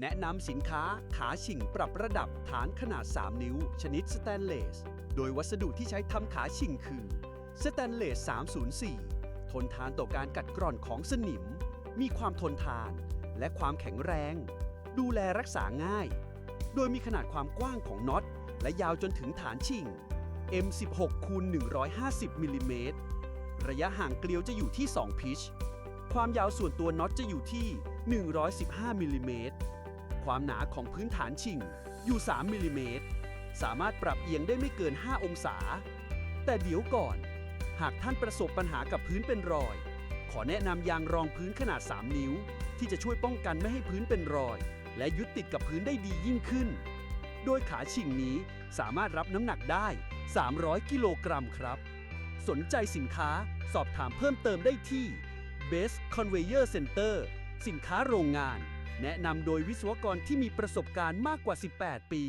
แนะนำสินค้าขาชิ่งปรับระดับฐานขนาด 3 นิ้ว ชนิดสแตนเลส โดยวัสดุที่ใช้ทำขาชิ่งคือสแตนเลส 304 ทนทานต่อการกัดกร่อนของสนิม มีความทนทานและความแข็งแรง ดูแลรักษาง่าย โดยมีขนาดความกว้างของน็อต และยาวจนถึงฐานชิ่ง M16 คูณ150มิลลิเมตรระยะห่างเกลียวจะอยู่ที่ 2 พิช ความยาวส่วนตัวน็อตจะอยู่ที่ 115มิลลิเมตร ความหนาของพื้นฐานชิงอยู่ 3 มิลลิเมตร สามารถปรับเอียงได้ไม่เกิน 5 องศา แต่เดี๋ยวก่อน หากท่านประสบปัญหากับพื้นเป็นรอย ขอแนะนำยางรองพื้นขนาด 3 นิ้ว ที่จะช่วยป้องกันไม่ให้พื้นเป็นรอย และยึดติดกับพื้นได้ดียิ่งขึ้น โดยขาชิงนี้สามารถรับน้ำหนักได้ 300 กิโลกรัมครับ สนใจสินค้าสอบถามเพิ่มเติมได้ที่ Best Conveyor Center สินค้าโรงงาน แนะนำโดยวิศวกรที่มีประสบการณ์มากกว่า 18 ปี